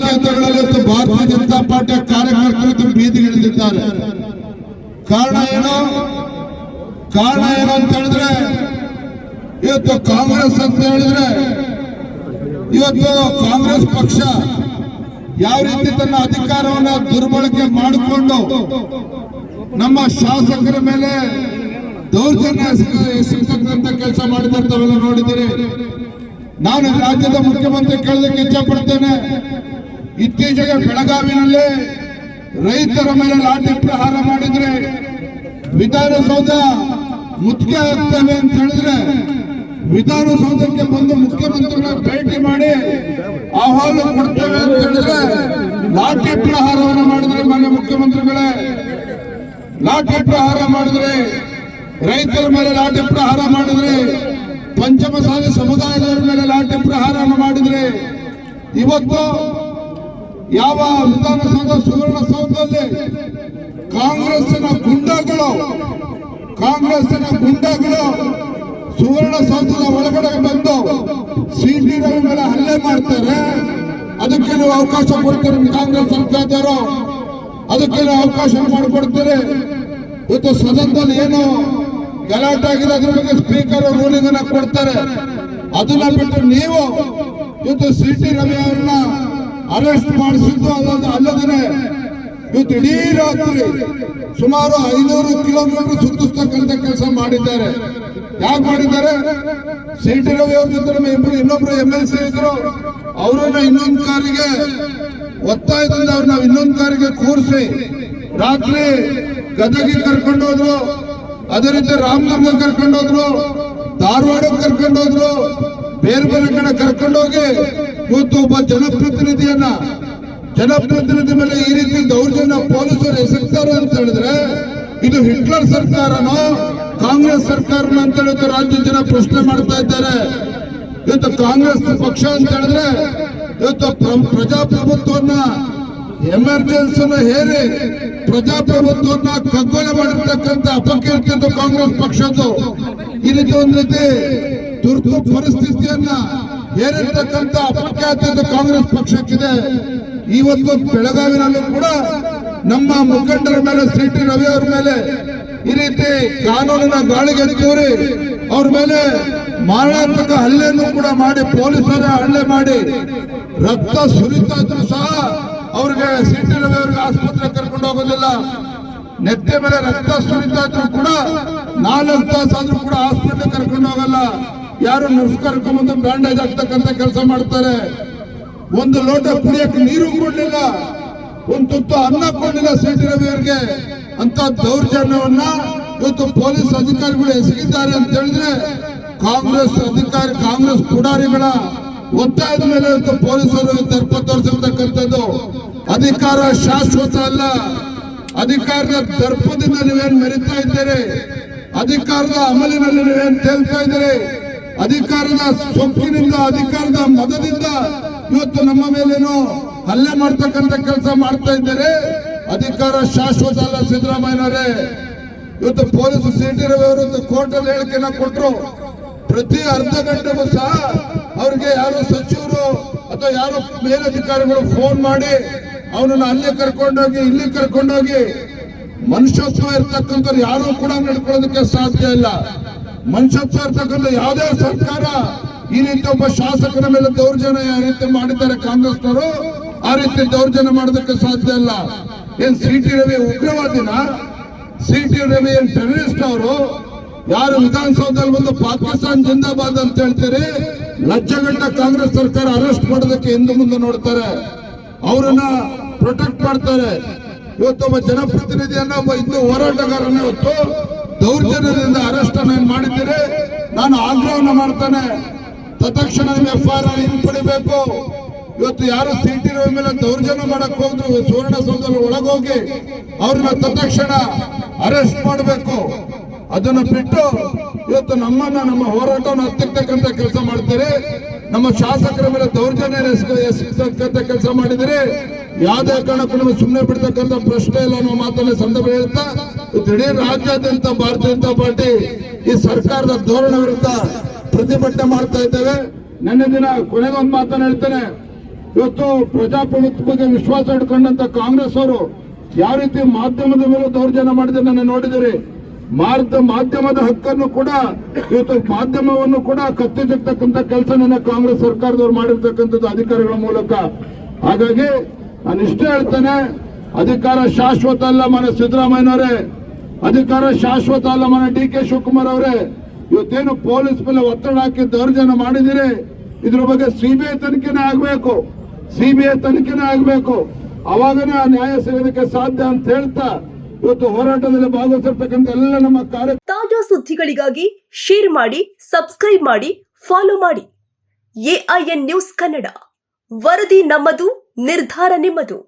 ಕ್ಷೇತ್ರಗಳಲ್ಲಿ ಭಾರತೀಯ ಜನತಾ ಪಾರ್ಟಿಯ ಕಾರ್ಯಕರ್ತರು ಬೀದಿಗಿಳಿದಿದ್ದಾರೆ ಕಾರಣ ಏನು? ಕಾರಣ ಏನು ಅಂತ ಹೇಳಿದ್ರೆ, ಇವತ್ತು ಕಾಂಗ್ರೆಸ್ ಅಂತ ಹೇಳಿದ್ರೆ, ಇವತ್ತು ಕಾಂಗ್ರೆಸ್ ಪಕ್ಷ ಯಾವ ರೀತಿ ತನ್ನ ಅಧಿಕಾರವನ್ನ ದುರ್ಬಳಕೆ ಮಾಡಿಕೊಂಡು ನಮ್ಮ ಶಾಸಕರ ಮೇಲೆ ದೌರ್ಜನ್ಯ ಎಸಗ- ಕೆಲಸ ಮಾಡಿದ್ದಾರೆ ತಾವೆಲ್ಲ ನೋಡಿದ್ದೀರಿ. ನಾನು ರಾಜ್ಯದ ಮುಖ್ಯಮಂತ್ರಿ ಕೇಳೋದಕ್ಕೆ ಇಚ್ಛಪಡ್ತೇನೆ. ಇತ್ತೀಚೆಗೆ ಬೆಳಗಾವಿನಲ್ಲೇ ರೈತರ ಮೇಲೆ ಲಾಠಿ ಪ್ರಹಾರ ಮಾಡಿದ್ರೆ ವಿಧಾನಸೌಧ ಮುತ್ತಿಗೆ ಆಗ್ತವೆ ಅಂತ ಹೇಳಿದ್ರೆ ವಿಧಾನಸೌಧಕ್ಕೆ ಬಂದು ಮುಖ್ಯಮಂತ್ರಿಗಳ ಭೇಟಿ ಮಾಡಿ ಆಹ್ವಾನ ಕೊಡ್ತೇವೆ ಅಂತ ಹೇಳಿದ್ರೆ ಲಾಠಿ ಪ್ರಹಾರವನ್ನು ಮಾಡಿದ್ರೆ ಮಾನ್ಯ ಮುಖ್ಯಮಂತ್ರಿಗಳೇ, ಲಾಠಿ ಪ್ರಹಾರ ಮಾಡಿದ್ರೆ ರೈತರ ಮೇಲೆ ಲಾಠಿ ಪ್ರಹಾರ ಮಾಡಿದ್ರೆ ಪಂಚಮಸಾಲಿ ಸಮುದಾಯದವರ ಮೇಲೆ ಲಾಠಿ ಪ್ರಹಾರ ಮಾಡಿದ್ರೆ ಇವತ್ತು ಯಾವ ವಿಧಾನಸೌಧ ಸುವರ್ಣಸೌಧದಲ್ಲಿ ಕಾಂಗ್ರೆಸ್ನ ಗುಂಡಗಳು ಕಾಂಗ್ರೆಸ್ನ ಗುಂಡಗಳು ಸುವರ್ಣಸೌಧದ ಒಳಗಡೆ ಬಂದು ಸಿಟಿ ರವಿ ಮೇಲೆ ಹಲ್ಲೆ ಮಾಡ್ತಾರೆ. ಅದಕ್ಕೆ ನೀವು ಅವಕಾಶ ಕೊಡ್ತಾರೆ ಕಾಂಗ್ರೆಸ್ ಸರ್ಕಾರದವರು. ಅದಕ್ಕೆ ನೀವು ಅವಕಾಶ ಮಾಡಿಕೊಡ್ತಾರೆ. ಇವತ್ತು ಸದನದಲ್ಲಿ ಏನು ಗಲಾಟೆ ಆಗಿದೆ, ಅದ್ರ ಬಗ್ಗೆ ಸ್ಪೀಕರ್ ರೂಲಿಂಗ್ ಅನ್ನ ಕೊಡ್ತಾರೆ. ಅದನ್ನ ಬಿಟ್ಟು ನೀವು ಇವತ್ತು ಸಿಟಿ ರವಿ ಅವ್ರನ್ನ ಅರೆಸ್ಟ್ ಮಾಡಿಸಿದ್ದು ಅಲ್ಲದ ಅಲ್ಲದೇ ಇವತ್ತು ಇಡೀ ರಾತ್ರಿ ಸುಮಾರು ಐನೂರು ಕಿಲೋಮೀಟರ್ ಸುತ್ತಿಸ್ತಕ್ಕಂಥ ಕೆಲಸ ಮಾಡಿದ್ದಾರೆ. ಯಾಕೆ ಮಾಡಿದ್ದಾರೆ? ಸಿ ಟಿ ರವಿ ಅವ್ರ ಇಬ್ರು ಇನ್ನೊಬ್ರು ಎಂ ಎಲ್ ಸಿ ಇದ್ರು. ಅವರನ್ನ ಇನ್ನೊಂದು ಕಾರಿಗೆ ಒತ್ತಾಯದಿಂದ ಅವ್ರನ್ನ ಇನ್ನೊಂದು ಕಾರಿಗೆ ಕೂರಿಸಿ ರಾತ್ರಿ ಗದಗಿಗೆ ಕರ್ಕೊಂಡು ಹೋದ್ರು. ಅದೇ ರೀತಿ ಧಾರವಾಡ ಕರ್ಕೊಂಡು ಹೋದ್ರು. ಧಾರವಾಡಕ್ಕೆ ಬೇರೆ ಬೇರೆ ಕಡೆ ಕರ್ಕೊಂಡೋಗಿ ಇವತ್ತು ಒಬ್ಬ ಜನಪ್ರತಿನಿಧಿಯನ್ನ, ಜನಪ್ರತಿನಿಧಿ ಮೇಲೆ ಈ ರೀತಿ ದೌರ್ಜನ್ಯ ಪೊಲೀಸರು ಎಸಗ್ತಾರೆ ಅಂತ ಹೇಳಿದ್ರೆ, ಇದು ಹಿಟ್ಲರ್ ಸರ್ಕಾರನೋ, ಕಾಂಗ್ರೆಸ್ ಸರ್ಕಾರನ ಅಂತ ಹೇಳಿದ್ರೆ ರಾಜ್ಯ ಜನ ಪ್ರಶ್ನೆ ಮಾಡ್ತಾ ಇದ್ದಾರೆ. ಇವತ್ತು ಕಾಂಗ್ರೆಸ್ ಪಕ್ಷ ಅಂತ ಹೇಳಿದ್ರೆ, ಇವತ್ತು ಪ್ರ- ಪ್ರಜಾಪ್ರಭುತ್ವವನ್ನ ಎಮರ್ಜೆನ್ಸಿನ ಹೇರಿ ಪ್ರಜಾಪ್ರಭುತ್ವವನ್ನ ಕಗ್ಗೊಲೆ ಮಾಡಿರ್ತಕ್ಕಂಥ ಅಪಕೀರ್ತಿ ಕಾಂಗ್ರೆಸ್ ಪಕ್ಷದ್ದು. ಈ ರೀತಿ ಒಂದ್ ರೀತಿ ತುರ್ತು ಪರಿಸ್ಥಿತಿಯನ್ನ ಏರಿರ್ತಕ್ಕಂಥ ಅಪಖ್ಯಾತ ಕಾಂಗ್ರೆಸ್ ಪಕ್ಷಕ್ಕಿದೆ. ಇವತ್ತು ಬೆಳಗಾವಿನಲ್ಲೂ ಕೂಡ ನಮ್ಮ ಮುಖಂಡರ ಮೇಲೆ ಸಿ ಟಿ ರವಿ ಅವ್ರ ಮೇಲೆ ಈ ರೀತಿ ಕಾನೂನಿನ ಗಾಳಿಗೆ ತೋರಿ ಅವ್ರ ಮೇಲೆ ಮಾರಣಾತ್ಮಕ ಹಲ್ಲೆಯನ್ನು ಕೂಡ ಮಾಡಿ, ಪೊಲೀಸರ ಹಲ್ಲೆ ಮಾಡಿ, ರಕ್ತ ಸುರಿತಾ ಇದ್ರು ಸಹ ಅವ್ರಿಗೆ ಸಿ ಟಿ ರವಿ ಅವ್ರಿಗೆ ಆಸ್ಪತ್ರೆ ಕರ್ಕೊಂಡು ಹೋಗೋದಿಲ್ಲ. ನೆತ್ತೆ ಮೇಲೆ ರಕ್ತ ಸುರಿತಾ ಇದ್ರು ಕೂಡ ನಾಲ್ಕು ತಾಸು ಕೂಡ ಯಾರು ಕರ್ಕೊಂಡ್ಬಂದು ಬ್ಯಾಂಡೇಜ್ ಆಗ್ತಕ್ಕಂಥ ಕೆಲಸ ಮಾಡ್ತಾರೆ? ಒಂದು ಲೋಟ ಕುಡಿಯಕ್ಕೆ ನೀರು ಕೊಡ್ಲಿಲ್ಲ, ಒಂದು ತುತ್ತು ಅನ್ನ ಕೊಡ್ಲಿಲ್ಲ ಸಿ ಟಿ ರವಿ ಅವರಿಗೆ ಅಂತ ದೌರ್ಜನ್ಯವನ್ನ ಇವತ್ತು ಪೊಲೀಸ್ ಅಧಿಕಾರಿಗಳು ಎಸಗಿದ್ದಾರೆ ಅಂತ ಹೇಳಿದ್ರೆ ಕಾಂಗ್ರೆಸ್ ಅಧಿಕಾರಿ, ಕಾಂಗ್ರೆಸ್ ಪುಡಾರಿಗಳ ಒತ್ತಾಯದ ಮೇಲೆ ಇವತ್ತು ಪೊಲೀಸರು ದರ್ಪ ತೋರಿಸಿರ್ತಕ್ಕಂಥದ್ದು. ಅಧಿಕಾರ ಶಾಶ್ವತ ಅಲ್ಲ. ಅಧಿಕಾರದ ದರ್ಪದಿಂದ ನೀವೇನ್ ಮೆರಿತಾ ಇದ್ದೀರಿ? ಅಧಿಕಾರದ ಅಮಲಿನಲ್ಲಿ ನೀವೇನ್ ತೇಲ್ತಾ ಇದ್ದೀರಿ? ಅಧಿಕಾರದ ಸೊಕ್ಕಿನಿಂದ ಅಧಿಕಾರದ ಮದದಿಂದ ಇವತ್ತು ನಮ್ಮ ಮೇಲೇನು ಹಲ್ಲೆ ಮಾಡ್ತಕ್ಕಂಥ ಕೆಲಸ ಮಾಡ್ತಾ ಇದ್ದಾರೆ. ಅಧಿಕಾರ ಶಾಶ್ವತ ಅಲ್ಲ ಸಿದ್ದರಾಮಯ್ಯನವರೇ. ಇವತ್ತು ಪೊಲೀಸ್ ಸಿಟಿ ರವಿ ಕೋರ್ಟ್ ಅಲ್ಲಿ ಹೇಳಿಕೆನ ಕೊಟ್ಟರು ಪ್ರತಿ ಅರ್ಧ ಗಂಟೆಗೂ ಸಹ ಅವ್ರಿಗೆ ಯಾರು ಸಚಿವರು ಅಥವಾ ಯಾರು ಮೇಲಧಿಕಾರಿಗಳು ಫೋನ್ ಮಾಡಿ ಅವನನ್ನು ಅಲ್ಲಿ ಕರ್ಕೊಂಡೋಗಿ, ಇಲ್ಲಿ ಕರ್ಕೊಂಡೋಗಿ ಮನುಷ್ಯತ್ವ ಇರ್ತಕ್ಕಂಥವ್ರು ಯಾರು ಕೂಡ ನಡ್ಕೊಳ್ಳೋದಕ್ಕೆ ಸಾಧ್ಯ ಇಲ್ಲ. ಮನುಷ್ಯತ್ವ ಇರ್ತಕ್ಕಂಥ ಯಾವುದೇ ಸರ್ಕಾರ. ಈ ರೀತಿ ಒಬ್ಬ ಶಾಸಕರ ಮೇಲೆ ದೌರ್ಜನ್ಯ ಯಾವ ರೀತಿ ಮಾಡಿದ್ದಾರೆ ಕಾಂಗ್ರೆಸ್ನವರು, ಆ ರೀತಿ ದೌರ್ಜನ್ಯ ಮಾಡೋದಕ್ಕೆ ಸಾಧ್ಯ ಇಲ್ಲ. ಏನ್ ಸಿ ಟಿ ರವಿ ಉಗ್ರವಾದಿನ? ಸಿ ಟಿ ರವಿ ಏನ್ ಟೆರರಿಸ್ಟ್ ಅವರು? ಯಾರು ವಿಧಾನಸೌಧದಲ್ಲಿ ಬಂದು ಪಾಕಿಸ್ತಾನ್ ಜಿಂದಾಬಾದ್ ಅಂತ ಹೇಳ್ತೀರಿ? ಲಜ್ಜಗಂಟ ಕಾಂಗ್ರೆಸ್ ಸರ್ಕಾರ ಅರೆಸ್ಟ್ ಮಾಡೋದಕ್ಕೆ ಹಿಂದೆ ಮುಂದೆ ನೋಡ್ತಾರೆ. ಅವರನ್ನ ಪ್ರೊಟೆಕ್ಟ್ ಮಾಡ್ತಾರೆ. ಇವತ್ತು ಒಬ್ಬ ಜನಪ್ರತಿನಿಧಿಯನ್ನ ಒಬ್ಬ ಹಿಂದೂ ಹೋರಾಟಗಾರನ ಇವತ್ತು ದೌರ್ಜನ್ಯದಿಂದ ಅರೆಸ್ಟ್ ಅನ್ನು ಏನ್ ಮಾಡಿದ್ದೀರಿ? ನಾನು ಆಗ್ರಹವನ್ನು ಮಾಡ್ತಾನೆ. ತತ್ಕ್ಷಣ ಆರ್ ಹಿಂಪಡಿಬೇಕು ಇವತ್ತು ಯಾರು ಸಿಟಿ ಮೇಲೆ ದೌರ್ಜನ್ಯ ಮಾಡಕ್ ಹೋದ್ರು ಸುವರ್ಣಸೌಧದಲ್ಲಿ ಒಳಗೋಗಿ ಅವ್ರನ್ನ ತತ್ಕ್ಷಣ ಅರೆಸ್ಟ್ ಮಾಡಬೇಕು. ಅದನ್ನು ಬಿಟ್ಟು ಇವತ್ತು ನಮ್ಮನ್ನ ನಮ್ಮ ಹೋರಾಟವನ್ನು ಹತ್ತಿರ್ತಕ್ಕಂಥ ಕೆಲಸ ಮಾಡ್ತಾರೆ. ನಮ್ಮ ಶಾಸಕರ ಮೇಲೆ ದೌರ್ಜನ್ಯ ಎಸಗ- ಎಸಗತಕ್ಕಂಥ ಕೆಲಸ ಮಾಡಿದರೆ ಯಾವುದೇ ಕಾರಣಕ್ಕೂ ನಮಗೆ ಸುಮ್ಮನೆ ಬಿಡ್ತಕ್ಕಂಥ ಪ್ರಶ್ನೆ ಇಲ್ಲ ಅನ್ನೋ ಮಾತನ್ನ ಸಂದರ್ಭ ಹೇಳ್ತಾ ಇಡೀ ರಾಜ್ಯಾದ್ಯಂತ ಭಾರತೀಯ ಜನತಾ ಪಾರ್ಟಿ ಈ ಸರ್ಕಾರದ ಧೋರಣೆ ವಿರುದ್ಧ ಪ್ರತಿಭಟನೆ ಮಾಡ್ತಾ ಇದ್ದೇವೆ. ನನ್ನ ದಿನ ಕೊನೆಗೊಂದು ಮಾತನ್ನ ಹೇಳ್ತೇನೆ. ಇವತ್ತು ಪ್ರಜಾಪ್ರಭುತ್ವಕ್ಕೆ ವಿಶ್ವಾಸ ಇಟ್ಕೊಂಡಂತ ಕಾಂಗ್ರೆಸ್ ಅವರು ಯಾವ ರೀತಿ ಮಾಧ್ಯಮದ ಮೇಲೆ ದೌರ್ಜನ್ಯ ಮಾಡಿದ್ರೆ ನನ್ನ ನೋಡಿದಿರಿ ಮಾರ್ಗ ಮಾಧ್ಯಮದ ಹಕ್ಕನ್ನು ಕೂಡ, ಇವತ್ತು ಮಾಧ್ಯಮವನ್ನು ಕೂಡ ಕತ್ತಿರ್ತಕ್ಕಂಥ ಕೆಲಸ ನನ್ನ ಕಾಂಗ್ರೆಸ್ ಸರ್ಕಾರದವ್ರು ಮಾಡಿರ್ತಕ್ಕಂಥದ್ದು ಅಧಿಕಾರಿಗಳ ಮೂಲಕ. ಹಾಗಾಗಿ ನಾನು ಇಷ್ಟೇ ಹೇಳ್ತೇನೆ, ಅಧಿಕಾರ ಶಾಶ್ವತ ಅಲ್ಲ ಮನ ಸಿದ್ದರಾಮಯ್ಯನವರೇ. ಅಧಿಕಾರ ಶಾಶ್ವತ ಅಲ್ಲ ಮನ ಡಿ ಕೆ ಶಿವಕುಮಾರ್ ಅವರೇ. ಇವತ್ತೇನು ಪೊಲೀಸ್ ಮೇಲೆ ಒತ್ತಡ ಹಾಕಿ ದೌರ್ಜನ್ಯ ಮಾಡಿದಿರಿ, ಇದ್ರ ಬಗ್ಗೆ ಸಿಬಿಐ ತನಿಖೆನೇ ಆಗಬೇಕು. ಸಿಬಿಐ ತನಿಖೆನೇ ಆಗಬೇಕು. ಅವಾಗನೇ ಆ ನ್ಯಾಯ ಸಿಗೋದಕ್ಕೆ ಸಾಧ್ಯ ಅಂತ ಹೇಳ್ತಾ ಇವತ್ತು ಹೋರಾಟದಲ್ಲಿ ಭಾಗವಹಿಸಿರ್ತಕ್ಕಂಥ ಎಲ್ಲ ನಮ್ಮ ಕಾರ್ಯ ತಾಜಾ ಸುದ್ದಿಗಳಿಗಾಗಿ ಶೇರ್ ಮಾಡಿ ಸಬ್ಸ್ಕ್ರೈಬ್ ಮಾಡಿ ಫಾಲೋ ಮಾಡಿ. ಎಐಎನ್ ನ್ಯೂಸ್ ಕನ್ನಡ ವರದಿ ನಮ್ಮದು, ನಿರ್ಧಾರ ನಿಮ್ಮದು.